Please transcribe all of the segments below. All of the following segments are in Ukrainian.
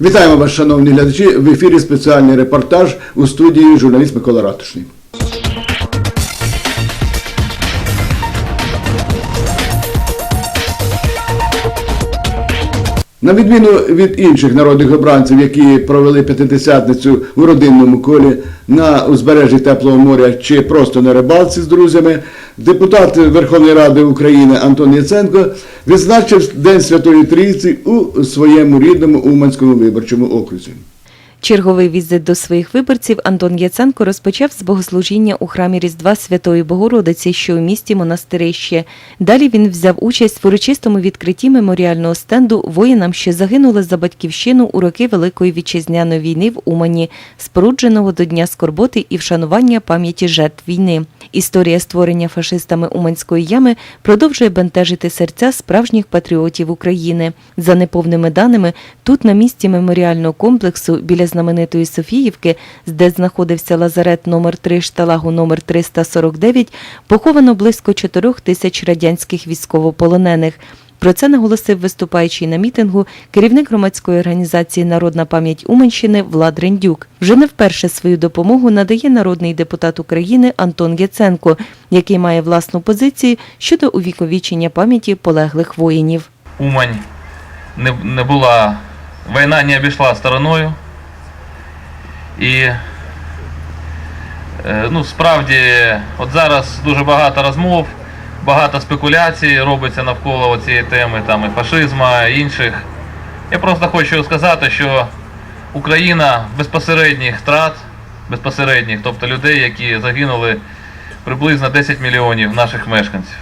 Вітаємо вас, шановні глядачі. В ефірі спеціальний репортаж у студії журналіст Микола Ратушний. На відміну від інших народних обранців, які провели п'ятидесятницю в родинному колі на узбережжі Теплого моря чи просто на рибалці з друзями, депутат Верховної Ради України Антон Яценко відзначив День Святої Трійці у своєму рідному Уманському виборчому окрузі. Черговий візит до своїх виборців Антон Яценко розпочав з богослужіння у храмі Різдва Святої Богородиці, що у місті Монастирище. Далі він взяв участь в урочистому відкритті меморіального стенду воїнам, що загинули за батьківщину у роки Великої вітчизняної війни в Умані, спорудженого до Дня скорботи і вшанування пам'яті жертв війни. Історія створення фашистами Уманської ями продовжує бентежити серця справжніх патріотів України. За неповними даними, тут на місці меморіального комплексу біля знаменитої Софіївки, де знаходився лазарет номер 3 шталагу номер 349, поховано близько 4 тисяч радянських військовополонених. Про це наголосив виступаючий на мітингу керівник громадської організації Народна пам'ять Уманщини Влад Рендюк. Вже не вперше свою допомогу надає народний депутат України Антон Яценко, який має власну позицію щодо увіковічення пам'яті полеглих воїнів. Умань не, не була, війна не обійшла стороною. І е, ну, справді, от зараз дуже багато розмов, багато спекуляцій робиться навколо цієї теми там, і фашизму, і інших. Я просто хочу сказати, що Україна безпосередніх втрат, безпосередніх, тобто людей, які загинули приблизно 10 мільйонів наших мешканців.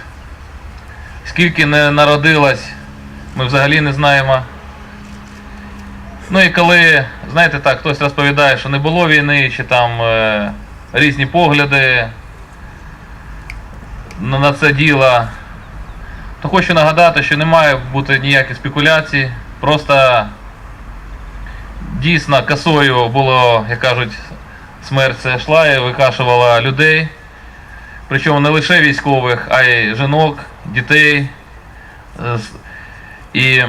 Скільки не народилось, ми взагалі не знаємо. Ну і коли, знаєте так, хтось розповідає, що не було війни, чи там е, різні погляди на, це діло, то хочу нагадати, що не має бути ніяких спекуляцій. Просто дійсно косою було, як кажуть, смерть йшла і викашувала людей. Причому не лише військових, а й жінок, дітей. І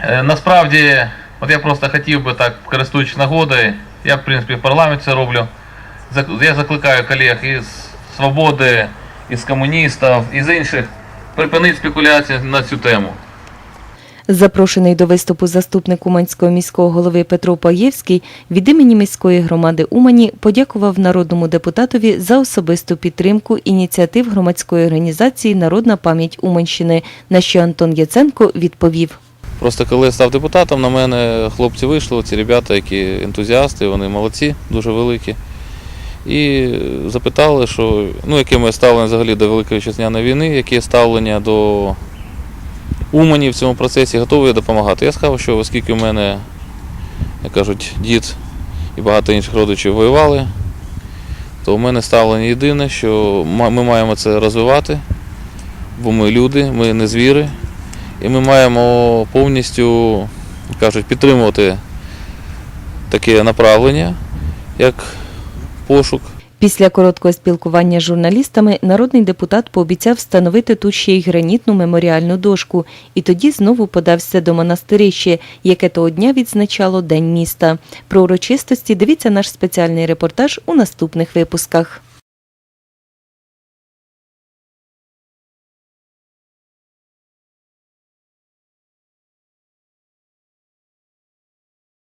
е, насправді, от я просто хотів би так, користуючись нагодою, я в принципі в парламенті це роблю. Я закликаю колег із свободи, із комуністів, із інших припинити спекуляції на цю тему. Запрошений до виступу заступник Уманського міського голови Петро Паєвський від імені міської громади Умані подякував народному депутатові за особисту підтримку ініціатив громадської організації Народна пам'ять Уманщини, на що Антон Яценко відповів. Просто коли я став депутатом, на мене хлопці вийшли, ці ребята, які ентузіасти, вони молодці, дуже великі. І запитали, що ну, яке моє ставлення взагалі до Великої Вітчизняної війни, яке ставлення до Умані в цьому процесі, готовий допомагати. Я сказав, що оскільки у мене, як кажуть, дід і багато інших родичів воювали, то у мене ставлення єдине, що ми маємо це розвивати, бо ми люди, ми не звіри. І ми маємо повністю, кажуть, підтримувати таке направлення, як пошук. Після короткого спілкування з журналістами народний депутат пообіцяв встановити тут ще й гранітну меморіальну дошку, і тоді знову подався до монастирище, яке того дня відзначало День міста. Про урочистості дивіться наш спеціальний репортаж у наступних випусках.